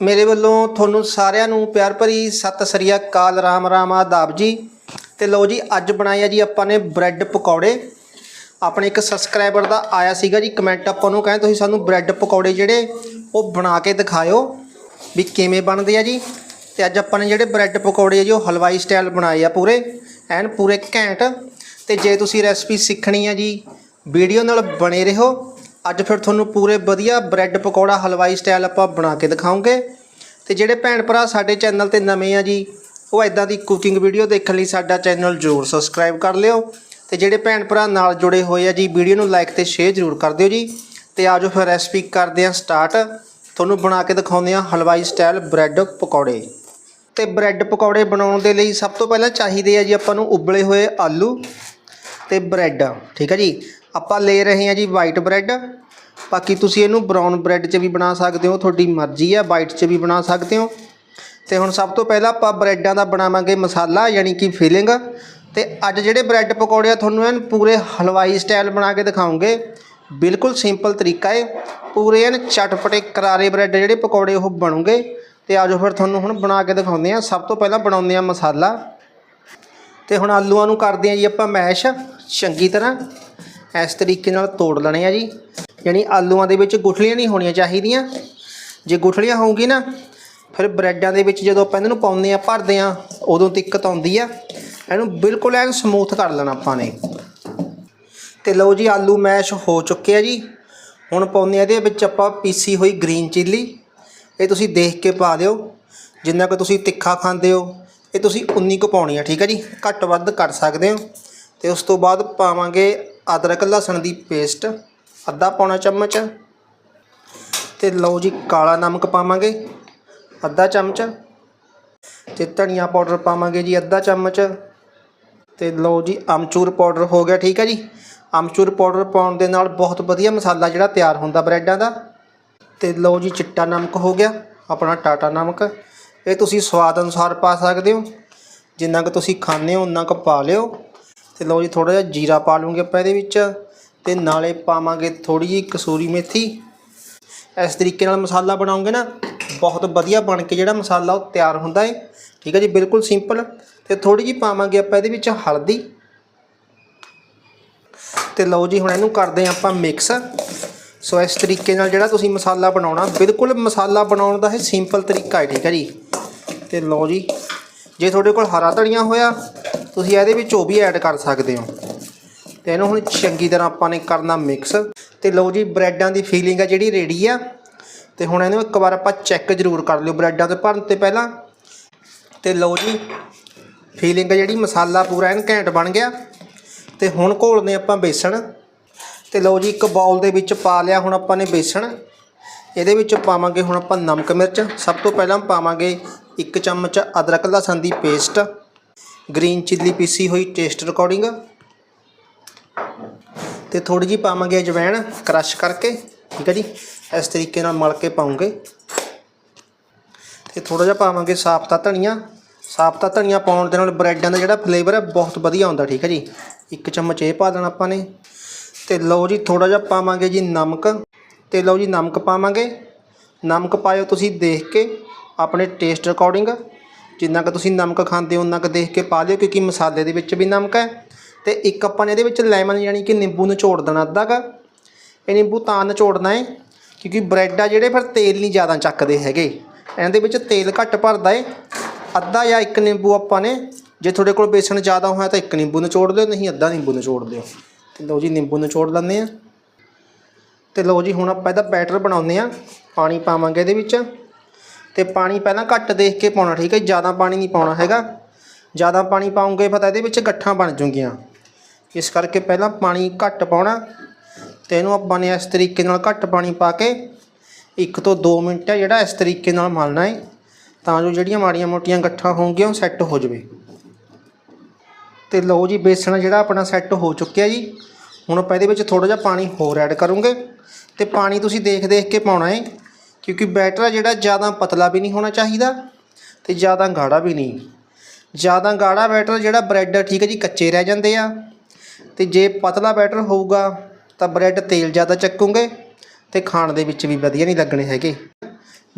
ਮੇਰੇ ਵੱਲੋਂ ਤੁਹਾਨੂੰ ਸਾਰਿਆਂ ਨੂੰ ਪਿਆਰ ਭਰੀ ਸਤਿ ਸ੍ਰੀ ਅਕਾਲ, ਰਾਮ ਰਾਮ ਆਦਾਬ ਜੀ। ਤੇ ਲਓ ਜੀ, ਅੱਜ ਬਣਾਇਆ ਜੀ ਆਪਾਂ ਨੇ ਬ੍ਰੈਡ ਪਕੌੜੇ। ਆਪਣੇ ਇੱਕ ਸਬਸਕ੍ਰਾਈਬਰ ਦਾ ਆਇਆ ਸੀਗਾ ਜੀ ਕਮੈਂਟ ਆਪਾਂ ਨੂੰ ਕਹਿੰਦੇ, ਤੁਸੀਂ ਸਾਨੂੰ ਬ੍ਰੈਡ ਪਕੌੜੇ ਜਿਹੜੇ, ਉਹ ਬਣਾ ਕੇ ਦਿਖਾਇਓ ਵੀ ਕਿਵੇਂ ਬਣਦੇ ਆ ਜੀ। ਤੇ ਅੱਜ ਆਪਾਂ ਨੇ ਜਿਹੜੇ ਬ੍ਰੈਡ ਪਕੌੜੇ ਆ ਜੀ, ਉਹ ਹਲਵਾਈ ਸਟਾਈਲ ਬਣਾਏ ਆ ਪੂਰੇ, ਐਨ ਪੂਰੇ ਘੈਂਟ। ਤੇ ਜੇ ਤੁਸੀਂ ਰੈਸਪੀ ਸਿੱਖਣੀ ਆ ਜੀ, ਵੀਡੀਓ ਨਾਲ ਬਣੇ ਰਹੋ। ਅੱਜ ਫਿਰ ਤੁਹਾਨੂੰ ਪੂਰੇ ਵਧੀਆ ਬ੍ਰੈਡ ਪਕੌੜਾ ਹਲਵਾਈ ਸਟਾਈਲ ਆਪਾਂ ਬਣਾ ਕੇ ਦਿਖਾਉਂਗੇ। ਤੇ ਜਿਹੜੇ ਭੈਣ ਭਰਾ ਸਾਡੇ ਚੈਨਲ ਤੇ ਨਵੇਂ ਆ ਜੀ, ਉਹ ਐਦਾਂ ਦੀ ਕੁਕਿੰਗ ਵੀਡੀਓ ਦੇਖਣ ਲਈ ਸਾਡਾ ਚੈਨਲ ਜ਼ਰੂਰ ਸਬਸਕ੍ਰਾਈਬ ਕਰ ਲਿਓ। ਤੇ ਜਿਹੜੇ ਭੈਣ ਭਰਾ ਨਾਲ ਜੁੜੇ ਹੋਏ ਆ ਜੀ, ਵੀਡੀਓ ਨੂੰ ਲਾਈਕ ਤੇ ਸ਼ੇਅਰ ਜ਼ਰੂਰ ਕਰ ਦਿਓ ਜੀ। ਤੇ ਆਜੋ ਫਿਰ ਰੈਸਪੀ ਕਰਦੇ ਆ ਸਟਾਰਟ ਤੁਹਾਨੂੰ ਬਣਾ ਕੇ ਦਿਖਾਉਂਦੇ ਆ ਹਲਵਾਈ ਸਟਾਈਲ ਬ੍ਰੈਡ ਪਕੌੜੇ। ਤੇ ਬ੍ਰੈਡ ਪਕੌੜੇ ਬਣਾਉਣ ਦੇ ਲਈ ਸਭ ਤੋਂ ਪਹਿਲਾਂ ਚਾਹੀਦੇ ਆ ਜੀ ਆਪਾਂ ਨੂੰ ਉਬਲੇ ਹੋਏ ਆਲੂ ਤੇ ਬ੍ਰੈਡ, ਠੀਕ ਹੈ ਜੀ? ਆਪਾਂ ਲੈ ਰਹੇ ਹਾਂ ਜੀ ਵਾਈਟ ਬ੍ਰੈਡ ਬਾਕੀ ਤੁਸੀਂ ਇਹਨੂੰ ਬਰਾਊਨ ਬ੍ਰੈਡ 'ਚ ਵੀ ਬਣਾ ਸਕਦੇ ਹੋ, ਤੁਹਾਡੀ ਮਰਜ਼ੀ ਹੈ ਵਾਈਟ 'ਚ ਵੀ ਬਣਾ ਸਕਦੇ ਹੋ। ਤੇ ਹੁਣ ਸਭ ਤੋਂ ਪਹਿਲਾਂ ਆਪਾਂ ਬ੍ਰੈਡਾਂ ਦਾ ਬਣਾਵਾਂਗੇ ਮਸਾਲਾ, ਯਾਨੀ ਕਿ ਫਿਲਿੰਗ ਤੇ ਅੱਜ ਜਿਹੜੇ ਬ੍ਰੈਡ ਪਕੌੜੇ ਆ, ਤੁਹਾਨੂੰ ਐਨ ਪੂਰੇ ਹਲਵਾਈ ਸਟਾਈਲ ਬਣਾ ਕੇ ਦਿਖਾਉਂਗੇ। ਬਿਲਕੁਲ ਸਿੰਪਲ ਤਰੀਕਾ ਏ। ਪੂਰੇ ਐਨ ਚਟਪਟੇ ਕਰਾਰੇ ਬ੍ਰੈਡ ਜਿਹੜੇ ਪਕੌੜੇ ਉਹ ਬਣੂਗੇ ਤੇ ਆਜੋ ਫਿਰ ਤੁਹਾਨੂੰ ਹੁਣ ਬਣਾ ਕੇ ਦਿਖਾਉਂਦੇ ਆ ਸਭ ਤੋਂ ਪਹਿਲਾਂ ਬਣਾਉਂਦੇ ਆ ਮਸਾਲਾ। ਤੇ ਹੁਣ ਆਲੂਆਂ ਨੂੰ ਕਰਦੇ ਆ ਜੀ ਆਪਾਂ ਮੈਸ਼। ਚੰਗੀ ਤਰ੍ਹਾਂ। ਇਸ ਤਰੀਕੇ ਨਾਲ ਤੋੜ ਲੈਣੇ ਆ ਜੀ। ਯਾਨੀ ਆਲੂਆਂ ਦੇ ਵਿੱਚ ਗੁਠਲੀਆਂ ਨਹੀਂ ਹੋਣੀਆਂ ਚਾਹੀਦੀਆਂ। ਜੇ ਗੁਠਲੀਆਂ ਹੋਊਗੀ ਨਾ, ਫਿਰ ਬ੍ਰੈਡਾਂ ਦੇ ਵਿੱਚ ਜਦੋਂ ਆਪਾਂ ਇਹਨਾਂ ਨੂੰ ਪਾਉਂਦੇ ਆ, ਭਰਦੇ ਆ, ਉਦੋਂ ਦਿੱਕਤ ਆਉਂਦੀ ਆ। ਇਹਨੂੰ ਬਿਲਕੁਲ ਐਨ ਸਮੂਥ ਕਰ ਲੈਣਾ ਆਪਾਂ ਨੇ। ਤੇ ਲਓ ਜੀ, ਆਲੂ ਮੈਸ਼ ਹੋ ਚੁੱਕੇ ਆ ਜੀ। ਹੁਣ ਪਾਉਂਦੇ ਆ ਇਹਦੇ ਵਿੱਚ ਆਪਾਂ ਪੀਸੀ ਹੋਈ ਗ੍ਰੀਨ ਚਿੱਲੀ। ਇਹ ਤੁਸੀਂ ਦੇਖ ਕੇ ਪਾ ਦਿਓ। ਜਿੰਨਾ ਕੁ ਤੁਸੀਂ ਤਿੱਖਾ ਖਾਂਦੇ ਹੋ, ਇਹ ਤੁਸੀਂ ਉਨੀ ਕੁ ਪਾਉਣੀ ਆ, ਠੀਕ ਹੈ ਜੀ। ਘੱਟ ਵੱਧ ਕਰ ਸਕਦੇ ਹੋ। ਤੇ ਉਸ ਤੋਂ ਬਾਅਦ ਪਾਵਾਂਗੇ ਅਦਰਕ, ਲਸਣ ਦੀ ਪੇਸਟ ਅੱਧਾ ਪੌਣਾ ਚਮਚ। ਤੇ ਲਓ ਜੀ, ਕਾਲਾ ਨਮਕ ਪਾਵਾਂਗੇ, ਅੱਧਾ ਚਮਚ। ਤੇ ਧਨੀਆ ਪਾਊਡਰ ਪਾਵਾਂਗੇ ਜੀ, ਅੱਧਾ ਚਮਚ। ਤੇ ਲਓ ਜੀ, ਅਮਚੂਰ ਪਾਊਡਰ ਹੋ ਗਿਆ, ਠੀਕ ਹੈ ਜੀ। ਅਮਚੂਰ ਪਾਊਡਰ ਪਾਉਣ ਦੇ ਨਾਲ ਬਹੁਤ ਵਧੀਆ ਮਸਾਲਾ ਜਿਹੜਾ ਤਿਆਰ ਹੁੰਦਾ ਬ੍ਰੈਡਾਂ ਦਾ। ਤੇ ਲਓ ਜੀ, ਚਿੱਟਾ ਨਮਕ ਹੋ ਗਿਆ, ਆਪਣਾ ਟਾਟਾ ਨਮਕ। ਇਹ ਤੁਸੀਂ ਸਵਾਦ ਅਨੁਸਾਰ ਪਾ ਸਕਦੇ ਹੋ। ਜਿੰਨਾ ਕੁ ਤੁਸੀਂ ਖਾਂਦੇ ਹੋ ਉਨਾ ਕੁ ਪਾ ਲਿਓ। ਤੇ ਲਓ ਜੀ ਥੋੜਾ ਜਿਹਾ ਜੀਰਾ ਪਾ ਲਵਾਂਗੇ ਆਪਾਂ ਇਹਦੇ ਵਿੱਚ ਤੇ ਨਾਲੇ ਪਾਵਾਂਗੇ ਥੋੜੀ ਜਿਹੀ ਕਸੂਰੀ ਮੇਥੀ। ਇਸ ਤਰੀਕੇ ਨਾਲ ਮਸਾਲਾ ਬਣਾਉਂਗੇ ਨਾ, ਬਹੁਤ ਵਧੀਆ ਬਣ ਕੇ ਜਿਹੜਾ ਮਸਾਲਾ ਉਹ ਤਿਆਰ ਹੁੰਦਾ ਹੈ ਠੀਕ ਹੈ ਜੀ, ਬਿਲਕੁਲ ਸਿੰਪਲ। ਤੇ ਥੋੜੀ ਜਿਹੀ ਪਾਵਾਂਗੇ ਆਪਾਂ ਇਹਦੇ ਵਿੱਚ ਹਲਦੀ। ਤੇ ਲਓ ਜੀ, ਹੁਣ ਇਹਨੂੰ ਕਰਦੇ ਹਾਂ ਆਪਾਂ ਮਿਕਸ। ਸੋ ਇਸ ਤਰੀਕੇ ਨਾਲ ਜਿਹੜਾ ਤੁਸੀਂ ਮਸਾਲਾ ਬਣਾਉਣਾ, ਬਿਲਕੁਲ ਮਸਾਲਾ ਬਣਾਉਣ ਦਾ ਇਹ ਸਿੰਪਲ ਤਰੀਕਾ ਹੈ ਠੀਕ ਹੈ ਜੀ। ਤੇ ਲਓ ਜੀ, ਜੇ ਤੁਹਾਡੇ ਕੋਲ ਹਰਾ ਧਨੀਆ ਹੋਇਆ ਤੁਸੀਂ ਇਹਦੇ ਵਿੱਚ ਉਹ ਵੀ ਐਡ ਕਰ ਸਕਦੇ ਹੋ। ਤੇ ਇਹਨੂੰ ਹੁਣ ਚੰਗੀ ਤਰ੍ਹਾਂ ਆਪਾਂ ਨੇ ਕਰਨਾ ਮਿਕਸ ਤੇ ਲਓ ਜੀ, ਬ੍ਰੈਡਾਂ ਦੀ ਫੀਲਿੰਗ ਆ ਜਿਹੜੀ ਰੈਡੀ ਆ। ਤੇ ਹੁਣ ਇਹਨੂੰ ਇੱਕ ਵਾਰ ਆਪਾਂ ਚੈੱਕ ਜ਼ਰੂਰ ਕਰ ਲਿਓ ਬ੍ਰੈਡਾਂ ਤੇ ਭਰਨ ਤੇ ਪਹਿਲਾਂ। ਤੇ ਲਓ ਜੀ ਫੀਲਿੰਗ ਜਿਹੜੀ ਮਸਾਲਾ ਪੂਰਾ ਐਨ ਘੈਂਟ ਬਣ ਗਿਆ। ਤੇ ਹੁਣ ਘੋਲਦੇ ਆਪਾਂ ਬੇਸਣ। ਤੇ ਲਓ ਜੀ, ਇੱਕ ਬਾਉਲ ਦੇ ਵਿੱਚ ਪਾ ਲਿਆ ਹੁਣ ਆਪਾਂ ਨੇ ਬੇਸਣ। ਇਹਦੇ ਵਿੱਚ ਪਾਵਾਂਗੇ ਹੁਣ ਆਪਾਂ ਨਮਕ ਮਿਰਚ। ਸਭ ਤੋਂ ਪਹਿਲਾਂ ਪਾਵਾਂਗੇ ਇੱਕ ਚਮਚ ਅਦਰਕ ਲਸਣ ਦੀ ਪੇਸਟ ਗ੍ਰੀਨ ਚਿੱਲੀ ਪੀਸੀ ਹੋਈ ਟੇਸਟ ਅਕੋਰਡਿੰਗ ਤੇ ਥੋੜੀ ਜਿਹੀ ਪਾਵਾਂਗੇ ਅਜਵਾਇਣ ਕ੍ਰਸ਼ ਕਰਕੇ, ਠੀਕ ਹੈ ਜੀ? ਇਸ ਤਰੀਕੇ ਨਾਲ ਮਲ ਕੇ ਪਾਉਂਗੇ। ਤੇ ਥੋੜਾ ਜਿਹਾ ਪਾਵਾਂਗੇ ਸਾਫਤਾ ਧਨੀਆ। ਸਾਫਤਾ ਧਨੀਆ ਪਾਉਣ ਦੇ ਨਾਲ ਬ੍ਰੈਡਾਂ ਦਾ ਜਿਹੜਾ ਫਲੇਵਰ ਹੈ, ਬਹੁਤ ਵਧੀਆ ਆਉਂਦਾ, ਠੀਕ ਹੈ ਜੀ? ਇੱਕ ਚਮਚ ਇਹ ਪਾ ਦੇਣਾ ਆਪਾਂ ਨੇ। ਤੇ ਲਓ ਜੀ ਥੋੜਾ ਜਿਹਾ ਪਾਵਾਂਗੇ ਜੀ ਨਮਕ। ਤੇ ਲਓ ਜੀ, ਨਮਕ ਪਾਵਾਂਗੇ। ਨਮਕ ਪਾਇਓ ਤੁਸੀਂ ਦੇਖ ਕੇ ਆਪਣੇ ਟੇਸਟ ਅਕੋਰਡਿੰਗ ਜਿੰਨਾ ਕੁ ਤੁਸੀਂ ਨਮਕ ਖਾਂਦੇ ਹੋ, ਉਨਾ ਕੁ ਦੇਖ ਕੇ ਪਾ ਲਿਓ, ਕਿਉਂਕਿ ਮਸਾਲੇ ਦੇ ਵਿੱਚ ਵੀ ਨਮਕ ਹੈ। ਤੇ ਇੱਕ ਆਪਾਂ ਨੇ ਇਹਦੇ ਵਿੱਚ ਲੈਮਨ ਯਾਨੀ ਕਿ ਨਿੰਬੂ ਨਿਚੋੜ ਦੇਣਾ ਅੱਧਾ ਕੁ। ਇਹ ਨਿੰਬੂ ਤਾਂ ਨਿਚੋੜਨਾ ਹੈ ਕਿਉਂਕਿ ਬ੍ਰੈਡ ਆ ਜਿਹੜੇ ਫਿਰ ਤੇਲ ਨਹੀਂ ਜ਼ਿਆਦਾ ਚੱਕਦੇ ਹੈਗੇ। ਇਹਨਾਂ ਦੇ ਵਿੱਚ ਤੇਲ ਘੱਟ ਭਰਦਾ ਏ। ਅੱਧਾ ਜਾਂ ਇੱਕ ਨਿੰਬੂ ਆਪਾਂ ਨੇ, ਜੇ ਤੁਹਾਡੇ ਕੋਲ ਬੇਸਣ ਜ਼ਿਆਦਾ ਹੋਇਆ ਤਾਂ ਇੱਕ ਨਿੰਬੂ ਨਿਚੋੜ ਦਿਓ ਨਹੀਂ ਅੱਧਾ ਨਿੰਬੂ ਨਿਚੋੜ ਦਿਓ। ਤੇ ਲਓ ਜੀ, ਨਿੰਬੂ ਨਿਚੋੜ ਲੈਂਦੇ ਆ ਤੇ ਲਓ ਜੀ, ਹੁਣ ਆਪਾਂ ਇਹਦਾ ਬੈਟਰ ਬਣਾਉਂਦੇ ਆ ਪਾਣੀ ਪਾਵਾਂਗੇ ਇਹਦੇ ਵਿੱਚ। ਤੇ ਪਾਣੀ ਪਹਿਲਾਂ ਘੱਟ ਦੇਖ ਕੇ ਪਾਉਣਾ, ਠੀਕ ਹੈ ਜ਼ਿਆਦਾ ਪਾਣੀ ਨਹੀਂ ਪਾਉਣਾ ਹੈਗਾ। ਜ਼ਿਆਦਾ ਪਾਣੀ ਪਾਉਂਗੇ ਫਿਰ ਤਾਂ ਇਹਦੇ ਵਿੱਚ ਗੱਠਾਂ ਬਣ ਜੂਗੀਆਂ ਇਸ ਕਰਕੇ ਪਹਿਲਾਂ ਪਾਣੀ ਘੱਟ ਪਾਉਣਾ ਤੇ ਇਹਨੂੰ ਆਪਾਂ ਨੇ ਇਸ ਤਰੀਕੇ ਨਾਲ ਘੱਟ ਪਾਣੀ ਪਾ ਕੇ ਇੱਕ ਤੋਂ 2 ਮਿੰਟ ਹੈ ਜਿਹੜਾ ਇਸ ਤਰੀਕੇ ਨਾਲ ਮਲਣਾ ਹੈ ਤਾਂ ਜੋ ਜਿਹੜੀਆਂ ਮਾੜੀਆਂ ਮੋਟੀਆਂ ਗੱਠਾਂ ਹੋਣਗੀਆਂ, ਉਹ ਸੈੱਟ ਹੋ ਜਾਵੇ। ਤੇ ਲਓ ਜੀ, ਬੇਸਣ ਜਿਹੜਾ ਆਪਣਾ ਸੈੱਟ ਹੋ ਚੁੱਕਿਆ ਜੀ। ਹੁਣ ਆਪਾਂ ਇਹਦੇ ਵਿੱਚ ਥੋੜਾ ਜਿਹਾ ਪਾਣੀ ਹੋਰ ਐਡ ਕਰੂੰਗੇ। ਤੇ ਪਾਣੀ ਤੁਸੀਂ ਦੇਖ ਦੇਖ ਕੇ ਪਾਉਣਾ ਹੈ ਕਿਉਂਕਿ ਬੈਟਰ ਆ ਜਿਹੜਾ ਜ਼ਿਆਦਾ ਪਤਲਾ ਵੀ ਨਹੀਂ ਹੋਣਾ ਚਾਹੀਦਾ ਤੇ ਜ਼ਿਆਦਾ ਗਾੜਾ ਵੀ ਨਹੀਂ। ਜ਼ਿਆਦਾ ਗਾੜਾ ਬੈਟਰ ਜਿਹੜਾ ਬ੍ਰੈਡ ਠੀਕ ਹੈ ਜੀ, ਕੱਚੇ ਰਹਿ ਜਾਂਦੇ ਆ। ਤੇ ਜੇ ਪਤਲਾ ਬੈਟਰ ਹੋਊਗਾ ਤਾਂ ਬ੍ਰੈਡ ਤੇਲ ਜ਼ਿਆਦਾ ਚੱਕੂਗੇ ਤੇ ਖਾਣ ਦੇ ਵਿੱਚ ਵੀ ਵਧੀਆ ਨਹੀਂ ਲੱਗਣੇ ਹੈਗੇ।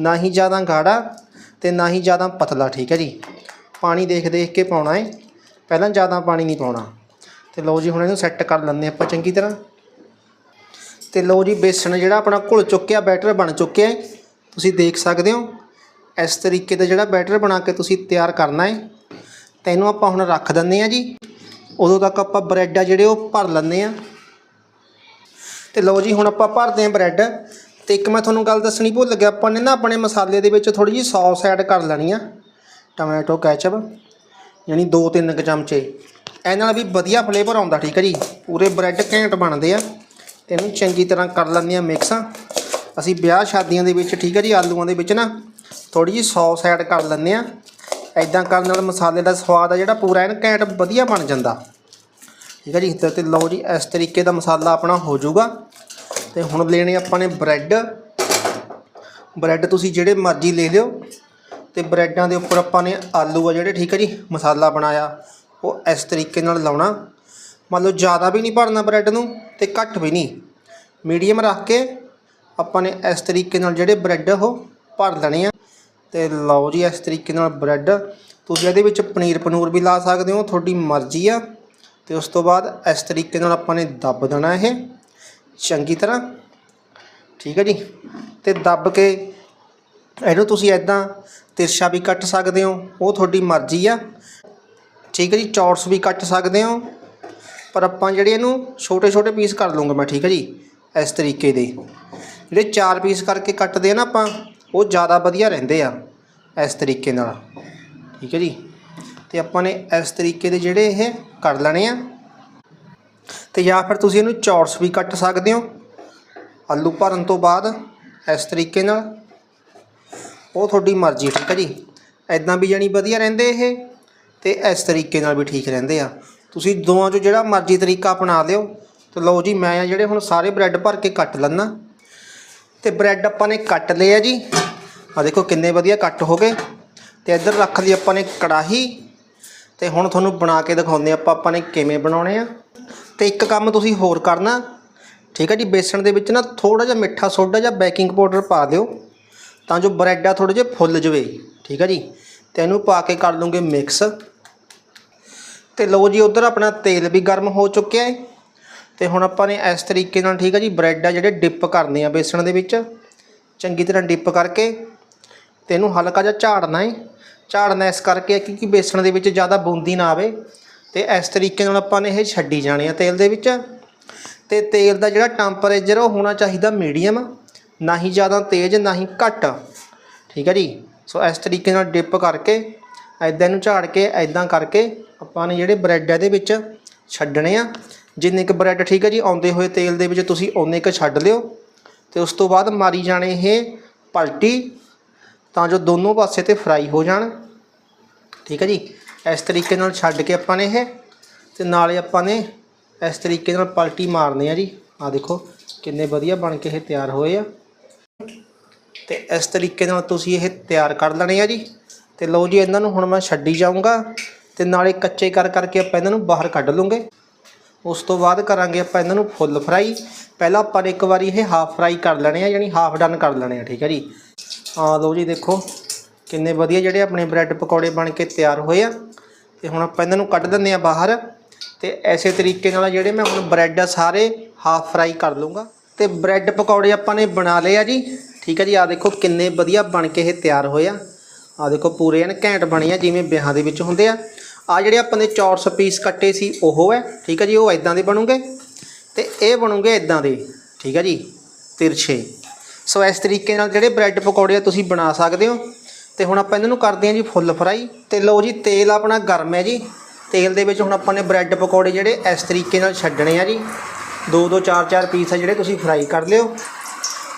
ਨਾ ਹੀ ਜ਼ਿਆਦਾ ਗਾੜਾ ਤੇ ਨਾ ਹੀ ਜ਼ਿਆਦਾ ਪਤਲਾ, ਠੀਕ ਹੈ ਜੀ। ਪਾਣੀ ਦੇਖ ਦੇਖ ਕੇ ਪਾਉਣਾ ਹੈ ਪਹਿਲਾਂ ਜ਼ਿਆਦਾ ਪਾਣੀ ਨਹੀਂ ਪਾਉਣਾ। ਤੇ ਲਓ ਜੀ, ਹੁਣ ਇਹਨੂੰ ਸੈੱਟ ਕਰ ਲੈਂਦੇ ਆਪਾਂ ਚੰਗੀ ਤਰ੍ਹਾਂ। ਤੇ ਲਓ ਜੀ, ਬੇਸਣ ਜਿਹੜਾ ਆਪਣਾ ਘੁਲ ਚੁੱਕਿਆ, ਬੈਟਰ ਬਣ ਚੁੱਕਿਆ ਹੈ। ਤੁਸੀਂ ਦੇਖ ਸਕਦੇ ਹੋ, ਇਸ ਤਰੀਕੇ ਦਾ ਜਿਹੜਾ ਬੈਟਰ ਬਣਾ ਕੇ ਤੁਸੀਂ ਤਿਆਰ ਕਰਨਾ ਹੈ। ਤਾਂ ਇਹਨੂੰ ਆਪਾਂ ਹੁਣ ਰੱਖ ਦਿੰਦੇ ਆ ਜੀ। ਉਦੋਂ ਤੱਕ ਆਪਾਂ ਬ੍ਰੈਡ ਆ ਜਿਹੜੇ, ਉਹ ਭਰ ਲੈਂਦੇ ਆ ਤੇ ਲਓ ਜੀ, ਹੁਣ ਆਪਾਂ ਭਰਦੇ ਆ ਬ੍ਰੈਡ। ਤੇ ਇੱਕ ਮੈਂ ਤੁਹਾਨੂੰ ਗੱਲ ਦੱਸਣੀ ਭੁੱਲ ਗਿਆ, ਆਪਾਂ ਨੇ ਨਾ ਆਪਣੇ ਮਸਾਲੇ ਦੇ ਵਿੱਚ ਥੋੜੀ ਜਿਹੀ ਸੌਸ ਐਡ ਕਰ ਲੈਣੀ ਆ। ਟੋਮੈਟੋ, ਕੈਚਅਪ, ਯਾਨੀ 2-3 ਕੁ ਚਮਚੇ। ਇਹ ਨਾਲ ਵੀ ਵਧੀਆ ਫਲੇਵਰ ਆਉਂਦਾ, ਠੀਕ ਹੈ ਜੀ। ਪੂਰੇ ਬ੍ਰੈਡ ਘੈਂਟ ਬਣਦੇ ਆ। ਇਹਨੂੰ ਚੰਗੀ ਤਰ੍ਹਾਂ ਕਰ ਲੈਂਦੇ ਆ ਮਿਕਸ ਅਸੀਂ ਵਿਆਹ ਸ਼ਾਦੀਆਂ ਦੇ ਵਿੱਚ, ਠੀਕ ਹੈ ਜੀ, ਆਲੂਆਂ ਦੇ ਵਿੱਚ ਨਾ ਥੋੜੀ ਜਿਹੀ ਸੌਸ ਐਡ ਕਰ ਲੈਂਦੇ ਆ ਐਦਾਂ ਕਰਨ ਨਾਲ ਮਸਾਲੇ ਦਾ ਸਵਾਦ ਆ ਜਿਹੜਾ ਪੂਰਾ ਐਨ ਘੈਂਟ ਵਧੀਆ ਬਣ ਜਾਂਦਾ। ਠੀਕ ਹੈ ਜੀ, ਤੇ ਤੇ ਲਓ ਜੀ, ਇਸ ਤਰੀਕੇ ਦਾ ਮਸਾਲਾ ਆਪਣਾ ਹੋ ਜਾਊਗਾ। ਤੇ ਹੁਣ ਲੈਣੇ ਆਪਾਂ ਨੇ ਬ੍ਰੈਡ। ਬ੍ਰੈਡ ਤੁਸੀਂ ਜਿਹੜੇ ਮਰਜ਼ੀ ਲੈ ਲਿਓ। ਤੇ ਬ੍ਰੈਡਾਂ ਦੇ ਉੱਪਰ ਆਪਾਂ ਨੇ ਆਲੂ ਆ ਜਿਹੜੇ, ਠੀਕ ਹੈ ਜੀ, ਮਸਾਲਾ ਬਣਾਇਆ। ਉਹ ਇਸ ਤਰੀਕੇ ਨਾਲ ਲਾਉਣਾ। ਮੰਨ ਲਓ ਜ਼ਿਆਦਾ ਵੀ ਨਹੀਂ ਭਰਨਾ ਬ੍ਰੈਡ ਨੂੰ ਤੇ ਘੱਟ ਵੀ ਨਹੀਂ। ਮੀਡੀਅਮ ਰੱਖ ਕੇ ਆਪਾਂ ਨੇ ਇਸ ਤਰੀਕੇ ਨਾਲ ਜਿਹੜੇ ਬ੍ਰੈਡ ਉਹ ਭਰ ਲੈਣੇ ਆ। ਤੇ ਲਓ ਜੀ ਇਸ ਤਰੀਕੇ ਨਾਲ ਬ੍ਰੈਡ। ਤੁਸੀਂ ਇਹਦੇ ਵਿੱਚ ਪਨੀਰ ਪਨੂਰ ਵੀ ਲਾ ਸਕਦੇ ਹੋ, ਤੁਹਾਡੀ ਮਰਜ਼ੀ ਆ। ਤੇ ਉਸ ਤੋਂ ਬਾਅਦ ਇਸ ਤਰੀਕੇ ਨਾਲ ਆਪਾਂ ਨੇ ਦੱਬ ਦੇਣਾ ਇਹ। ਚੰਗੀ ਤਰ੍ਹਾਂ। ਠੀਕ ਹੈ ਜੀ? ਤੇ ਦੱਬ ਕੇ ਇਹਨੂੰ ਤੁਸੀਂ ਐਦਾਂ ਤਿਰਛਾ ਵੀ ਕੱਟ ਸਕਦੇ ਹੋ, ਉਹ ਤੁਹਾਡੀ ਮਰਜ਼ੀ ਆ। ਠੀਕ ਹੈ ਜੀ? ਚੌਰਸ ਵੀ ਕੱਟ ਸਕਦੇ ਹੋ। ਪਰ ਆਪਾਂ ਜਿਹੜੇ ਇਹਨੂੰ ਛੋਟੇ ਛੋਟੇ ਪੀਸ ਕਰ ਲਵਾਂਗਾ ਮੈਂ, ਠੀਕ ਹੈ ਜੀ, ਇਸ ਤਰੀਕੇ ਦੇ। ਜਿਹੜੇ ਚਾਰ ਪੀਸ ਕਰਕੇ ਕੱਟਦੇ ਆ ਨਾ ਆਪਾਂ, ਉਹ ਜ਼ਿਆਦਾ ਵਧੀਆ ਰਹਿੰਦੇ ਆ, ਇਸ ਤਰੀਕੇ ਨਾਲ, ਠੀਕ ਹੈ ਜੀ। ਤੇ ਆਪਾਂ ਨੇ ਇਸ ਤਰੀਕੇ ਦੇ ਜਿਹੜੇ ਇਹ ਕਰ ਲੈਣੇ ਆ। ਤੇ ਜਾਂ ਫਿਰ ਤੁਸੀਂ ਇਹਨੂੰ ਚੌਰਸ ਵੀ ਕੱਟ ਸਕਦੇ ਹੋ, ਆਲੂ ਭਰਨ ਤੋਂ ਬਾਅਦ, ਇਸ ਤਰੀਕੇ ਨਾਲ। ਉਹ ਤੁਹਾਡੀ ਮਰਜ਼ੀ, ਠੀਕ ਹੈ ਜੀ। ਐਦਾਂ ਵੀ ਜਾਣੀ ਵਧੀਆ ਰਹਿੰਦੇ ਇਹ, ਤੇ ਇਸ ਤਰੀਕੇ ਨਾਲ ਵੀ ਠੀਕ ਰਹਿੰਦੇ ਆ। ਤੁਸੀਂ ਦੋਵਾਂ ਚੋਂ ਜਿਹੜਾ ਮਰਜ਼ੀ ਤਰੀਕਾ ਅਪਣਾ ਲਿਓ। ਤੇ ਲਓ ਜੀ, ਮੈਂ ਆ ਜਿਹੜੇ ਹੁਣ ਸਾਰੇ ਬ੍ਰੈਡ ਭਰ ਕੇ ਕੱਟ ਲੈਣਾ ਤੇ ਬ੍ਰੈਡ ਆਪਾਂ ਨੇ ਕੱਟ ਲਏ ਆ ਜੀ। ਆ ਦੇਖੋ ਕਿੰਨੇ ਵਧੀਆ ਕੱਟ ਹੋ ਗਏ। ਤੇ ਇੱਧਰ ਰੱਖ ਲਈ ਆਪਾਂ ਨੇ ਕੜਾਹੀ। ਤੇ ਹੁਣ ਤੁਹਾਨੂੰ ਬਣਾ ਕੇ ਦਿਖਾਉਂਦੇ ਆਪਾਂ ਆਪਾਂ ਨੇ ਕਿਵੇਂ ਬਣਾਉਣੇ ਆ। ਤੇ ਇੱਕ ਕੰਮ ਤੁਸੀਂ ਹੋਰ ਕਰਨਾ। ਠੀਕ ਹੈ ਜੀ, ਬੇਸਣ ਦੇ ਵਿੱਚ ਨਾ ਥੋੜਾ ਜਿਹਾ ਮਿੱਠਾ ਸੋਡਾ ਜਾਂ ਬੇਕਿੰਗ ਪਾਊਡਰ ਪਾ ਦਿਓ। ਤਾਂ ਜੋ ਬ੍ਰੈਡ ਆ ਥੋੜੇ ਜਿਹੇ ਫੁੱਲ ਜਵੇ। ਠੀਕ ਹੈ ਜੀ, ਤੇ ਇਹਨੂੰ ਪਾ ਕੇ ਕਰ ਲੂੰਗੇ ਮਿਕਸ। ਤੇ ਲਓ ਜੀ, ਉਧਰ ਆਪਣਾ ਤੇਲ ਵੀ ਗਰਮ ਹੋ ਚੁੱਕਿਆ ਹੈ। ਤੇ ਹੁਣ ਆਪਾਂ ਨੇ ਇਸ ਤਰੀਕੇ ਨਾਲ, ਠੀਕ ਹੈ ਜੀ, ਬ੍ਰੈਡ ਆ ਜਿਹੜੇ ਡਿਪ ਕਰਨੇ ਆ ਬੇਸਣ ਦੇ ਵਿੱਚ। ਚੰਗੀ ਤਰ੍ਹਾਂ ਡਿਪ ਕਰਕੇ ਤੇ ਇਹਨੂੰ ਹਲਕਾ ਜਿਹਾ ਝਾੜਨਾ ਹੈ। ਝਾੜਨਾ ਇਸ ਕਰਕੇ ਕਿਉਂਕਿ ਬੇਸਣ ਦੇ ਵਿੱਚ ਜ਼ਿਆਦਾ ਬੂੰਦੀ ਨਾ ਆਵੇ। ਤੇ ਇਸ ਤਰੀਕੇ ਨਾਲ ਆਪਾਂ ਨੇ ਇਹ ਛੱਡੀ ਜਾਣੇ ਆ ਤੇਲ ਦੇ ਵਿੱਚ। ਤੇ ਤੇਲ ਦਾ ਜਿਹੜਾ ਟੈਂਪਰੇਚਰ ਉਹ ਹੋਣਾ ਚਾਹੀਦਾ ਮੀਡੀਅਮ, ਨਾ ਹੀ ਜ਼ਿਆਦਾ ਤੇਜ਼, ਨਾ ਹੀ ਘੱਟ। ਠੀਕ ਹੈ ਜੀ? ਸੋ ਇਸ ਤਰੀਕੇ ਨਾਲ ਡਿਪ ਕਰਕੇ ਐਦਾਂ ਨੂੰ ਝਾੜ ਕੇ ਐਦਾਂ ਕਰਕੇ ਆਪਾਂ ਨੇ ਜਿਹੜੇ ਬ੍ਰੈਡ ਇਹਦੇ ਵਿੱਚ ਛੱਡਣੇ ਆ। ਜਿੰਨੇ ਕੁ ਬ੍ਰੈਡ ਠੀਕ ਹੈ ਜੀ, ਆਉਂਦੇ ਹੋਏ ਤੇਲ ਦੇ ਵਿੱਚ ਤੁਸੀਂ ਓਨੇ ਕੁ ਛੱਡ ਲਿਓ। ਤੇ ਉਸ ਤੋਂ ਬਾਅਦ ਮਾਰੀ ਜਾਣੇ ਇਹ ਪਲਟੀ, ਤਾਂ ਜੋ ਦੋਨੋਂ ਪਾਸੇ ਤੇ ਫਰਾਈ ਹੋ ਜਾਣ। ਠੀਕ ਹੈ ਜੀ, ਇਸ ਤਰੀਕੇ ਨਾਲ ਛੱਡ ਕੇ ਆਪਾਂ ਨੇ ਇਹ। ਤੇ ਨਾਲੇ ਆਪਾਂ ਨੇ ਇਸ ਤਰੀਕੇ ਨਾਲ ਪਲਟੀ ਮਾਰਨੀ ਆ ਜੀ। ਆ ਦੇਖੋ, ਕਿੰਨੇ ਵਧੀਆ ਬਣ ਕੇ ਇਹ ਤਿਆਰ ਹੋਏ ਆ। ਤੇ ਇਸ ਤਰੀਕੇ ਨਾਲ ਤੁਸੀਂ ਇਹ ਤਿਆਰ ਕਰ ਲੈਣੇ ਆ ਜੀ। ਤੇ ਲਓ ਜੀ, ਇਹਨਾਂ ਨੂੰ ਹੁਣ ਮੈਂ ਛੱਡੀ ਜਾਊਂਗਾ। ਤੇ ਨਾਲੇ ਕੱਚੇ ਕਰ ਕਰਕੇ ਆਪਾਂ ਇਹਨਾਂ ਨੂੰ ਬਾਹਰ ਕੱਢ ਲੂੰਗੇ। ਉਸ ਤੋਂ ਬਾਅਦ ਕਰਾਂਗੇ ਆਪਾਂ ਇਹਨਾਂ ਨੂੰ ਫੁੱਲ ਫਰਾਈ। ਪਹਿਲਾਂ ਆਪਾਂ ਨੇ ਇੱਕ ਵਾਰੀ ਇਹ ਹਾਫ ਫਰਾਈ ਕਰ ਲੈਣੇ ਆ, ਯਾਨੀ ਹਾਫ ਡਨ ਕਰ ਲੈਣੇ ਆ, ਠੀਕ ਹੈ ਜੀ? ਆ ਲਓ ਜੀ ਦੇਖੋ, ਕਿੰਨੇ ਵਧੀਆ ਜਿਹੜੇ ਆਪਣੇ ਬ੍ਰੈਡ ਪਕੌੜੇ ਬਣ ਕੇ ਤਿਆਰ ਹੋਏ ਆ। ਤੇ ਹੁਣ ਆਪਾਂ ਇਹਨਾਂ ਨੂੰ ਕੱਢ ਦਿੰਦੇ ਆ ਬਾਹਰ। ਤੇ ਐਸੇ ਤਰੀਕੇ ਨਾਲ ਜਿਹੜੇ ਮੈਂ ਹੁਣ ਬ੍ਰੈਡ ਆ ਸਾਰੇ ਹਾਫ ਫਰਾਈ ਕਰ ਲੂੰਗਾ। ਤੇ ਬ੍ਰੈਡ ਪਕੌੜੇ ਆਪਾਂ ਨੇ ਬਣਾ ਲਏ ਆ ਜੀ। ਠੀਕ ਹੈ ਜੀ ਆ ਦੇਖੋ ਕਿੰਨੇ ਵਧੀਆ ਬਣ ਕੇ ਇਹ ਤਿਆਰ ਹੋਏ ਆ। ਆ ਦੇਖੋ ਪੂਰੇ ਐਨ ਘੈਂਟ ਬਣੇ ਆ, ਜਿਵੇਂ ਵਿਆਹਾਂ ਦੇ ਵਿੱਚ ਹੁੰਦੇ ਆ। ਆ ਜਿਹੜੇ ਆਪਾਂ ਨੇ ਚੌਰਸ ਪੀਸ ਕੱਟੇ ਸੀ, ਉਹ ਹੈ, ਠੀਕ ਹੈ ਜੀ, ਉਹ ਇਦਾਂ ਦੇ ਬਣੂਗੇ ਤੇ ਇਹ ਬਣੂਗੇ ਇਦਾਂ ਦੇ, ਠੀਕ ਹੈ ਜੀ, ਤਿਰਛੇ। ਸੋ ਇਸ ਤਰੀਕੇ ਨਾਲ ਜਿਹੜੇ ਬ੍ਰੈਡ ਪਕੌੜੇ ਆ ਤੁਸੀਂ ਬਣਾ ਸਕਦੇ ਹੋ। ਤੇ ਹੁਣ ਆਪਾਂ ਇਹਨਾਂ ਨੂੰ ਕਰਦੇ ਹਾਂ ਜੀ ਫੁੱਲ ਫਰਾਈ। ਤੇ ਲਓ ਜੀ, ਤੇਲ ਆਪਣਾ ਗਰਮ ਹੈ ਜੀ। ਤੇਲ ਦੇ ਵਿੱਚ ਹੁਣ ਆਪਾਂ ਨੇ ਬ੍ਰੈਡ ਪਕੌੜੇ ਜਿਹੜੇ ਇਸ ਤਰੀਕੇ ਨਾਲ ਛੱਡਣੇ ਆ ਜੀ। ਦੋ ਦੋ, ਚਾਰ ਚਾਰ ਪੀਸ ਆ ਜਿਹੜੇ ਤੁਸੀਂ ਫਰਾਈ ਕਰ ਲਿਓ।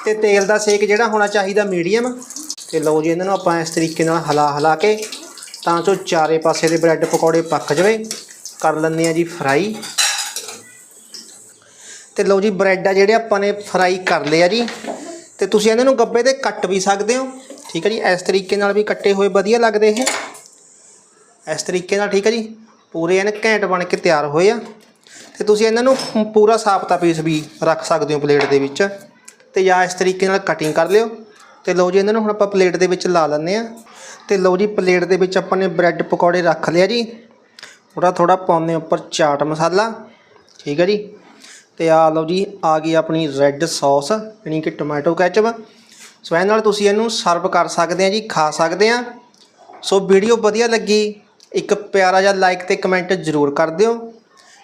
ਤੇ ਤੇਲ ਦਾ ਸੇਕ ਜਿਹੜਾ ਹੋਣਾ ਚਾਹੀਦਾ ਮੀਡੀਅਮ। ਤੇ ਲਓ ਜੀ, ਇਹਨਾਂ ਨੂੰ ਆਪਾਂ ਇਸ ਤਰੀਕੇ ਨਾਲ ਹਲਾ ਹਿਲਾ ਕੇ ਤਾਂ ਜੋ ਚਾਰੇ ਪਾਸੇ ਦੇ ਬ੍ਰੈਡ ਪਕੌੜੇ ਪੱਕ ਜਾਵੇ। ਕਰ ਲੈਂਦੇ ਆ ਜੀ ਫਰਾਈ। ਤੇ ਲਓ ਜੀ ਬ੍ਰੈਡ ਆ ਜਿਹੜੇ ਆਪਾਂ ਨੇ ਫਰਾਈ ਕਰ ਲਏ ਆ ਜੀ। ਤੇ ਤੁਸੀਂ ਇਹਨਾਂ ਨੂੰ ਗੱਬੇ ਤੇ ਕੱਟ ਵੀ ਸਕਦੇ ਹੋ। ਠੀਕ ਹੈ ਜੀ, ਇਸ ਤਰੀਕੇ ਨਾਲ ਵੀ ਕੱਟੇ ਹੋਏ ਵਧੀਆ ਲੱਗਦੇ ਇਹ। ਇਸ ਤਰੀਕੇ ਨਾਲ ਠੀਕ ਹੈ ਜੀ, ਪੂਰੇ ਐਨ ਘੈਂਟ ਬਣ ਕੇ ਤਿਆਰ ਹੋਏ ਆ। ਤੇ ਤੁਸੀਂ ਇਹਨਾਂ ਨੂੰ ਪੂਰਾ ਸਾਫਤਾ ਪੀਸ ਵੀ ਰੱਖ ਸਕਦੇ ਹੋ ਪਲੇਟ ਦੇ ਵਿੱਚ। ਤੇ ਜਾਂ ਇਸ ਤਰੀਕੇ ਨਾਲ ਕਟਿੰਗ ਕਰ ਲਿਓ। ਤੇ ਲਓ ਜੀ, ਇਹਨਾਂ ਨੂੰ ਹੁਣ ਆਪਾਂ ਪਲੇਟ ਦੇ ਵਿੱਚ ਲਾ ਲੈਂਦੇ ਆ ਤੇ ਲਓ ਜੀ, ਪਲੇਟ ਦੇ ਵਿੱਚ ਆਪਾਂ ਨੇ ਬ੍ਰੈਡ ਪਕੌੜੇ ਰੱਖ ਲਿਆ ਜੀ। ਥੋੜਾ ਥੋੜਾ ਪਾਉਂਦੇ ਉੱਪਰ ਚਾਟ ਮਸਾਲਾ। ਠੀਕ ਹੈ ਜੀ। ਤੇ ਆ ਲਓ ਜੀ, ਆ ਗਈ ਆਪਣੀ ਰੈੱਡ ਸੌਸ ਯਾਨੀ ਕਿ ਟੋਮੈਟੋ ਕੈਚਅਪ ਸੋ ਇਹ ਨਾਲ ਤੁਸੀਂ ਇਹਨੂੰ ਸਰਵ ਕਰ ਸਕਦੇ ਆ ਜੀ, ਖਾ ਸਕਦੇ ਆ। ਸੋ ਵੀਡੀਓ ਵਧੀਆ ਲੱਗੀ, ਇੱਕ ਪਿਆਰਾ ਜਿਹਾ ਲਾਈਕ ਤੇ ਕਮੈਂਟ ਜ਼ਰੂਰ ਕਰ ਦਿਓ।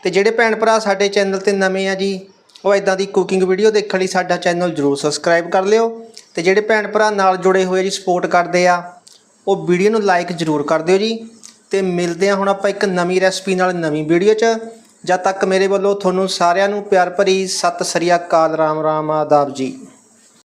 ਤੇ ਜਿਹੜੇ ਭੈਣ ਭਰਾ ਸਾਡੇ ਚੈਨਲ ਤੇ ਨਵੇਂ ਆ ਜੀ, ਉਹ ਇਦਾਂ ਦੀ ਕੁਕਿੰਗ ਵੀਡੀਓ ਦੇਖਣ ਲਈ ਸਾਡਾ ਚੈਨਲ ਜ਼ਰੂਰ ਸਬਸਕ੍ਰਾਈਬ ਕਰ ਲਿਓ। ਤੇ ਜਿਹੜੇ ਭੈਣ ਭਰਾ ਨਾਲ ਜੁੜੇ ਹੋਏ ਜੀ ਸਪੋਰਟ ਕਰਦੇ ਆ। ਉਹ ਵੀਡੀਓ ਨੂੰ ਲਾਈਕ ਜ਼ਰੂਰ ਕਰ ਦਿਓ ਜੀ। ਤੇ ਮਿਲਦੇ ਹਾਂ ਹੁਣ ਆਪਾਂ ਇੱਕ ਨਵੀਂ ਰੈਸਪੀ ਨਾਲ ਨਵੀਂ ਵੀਡੀਓ 'ਚ। ਜਦ ਤੱਕ ਮੇਰੇ ਵੱਲੋਂ ਤੁਹਾਨੂੰ ਸਾਰਿਆਂ ਨੂੰ ਪਿਆਰ ਭਰੀ ਸਤਿ ਸ੍ਰੀ ਅਕਾਲ, ਰਾਮ ਰਾਮ, ਆਦਾਬ ਜੀ।